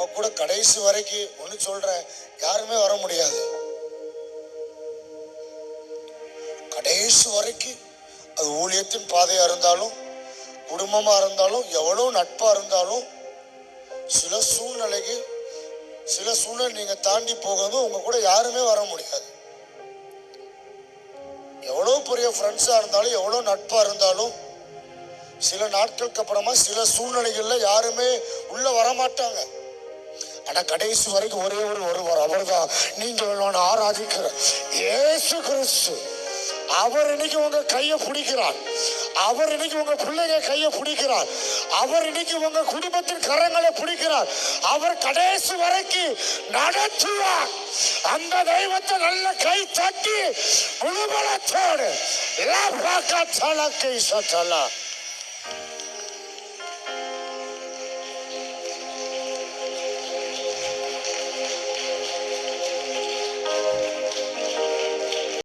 நம்ம கூட கடைசி வரைக்கும் ஒன்று சொல்கிறேன் யாருமே வர முடியாது. கடைசி வரைக்கும் அது ஊழியத்தின் பாதையாக இருந்தாலும் குடும்பமா இருந்தாலும் எவ்வளோ நட்பா இருந்தாலும் சில சூழ்நிலைக்கு சில சூழ்நிலை நீங்க தாண்டி போகும்போது உங்க கூட யாருமே வர முடியாது. எவ்வளோ பெரிய ஃப்ரெண்ட்ஸா இருந்தாலும் எவ்வளோ நட்பா இருந்தாலும் சில நாட்களுக்கு அப்புறமா சில சூழ்நிலைகள்ல யாருமே உள்ள வரமாட்டாங்க. ஆனா கடைசி வரைக்கும் ஒரே ஒரு ஒருவர் அவர்தான். நீங்கள் நான் ஆராதிக்கிற ஏசு கிறிஸ்து. அவர் இன்னைக்கு உங்க கையை பிடிக்கிறார். அவர் இன்னைக்கு உங்க பிள்ளைங்க கையை பிடிக்கிறார். அவர் இன்னைக்கு உங்க குடும்பத்தின் கரங்களை பிடிக்கிறார். அவர் கடைசி வரைக்கும் நடத்துவார். அந்த தெய்வத்தை நல்ல கை தட்டி முழுபலத்தோடு லா பாக்கா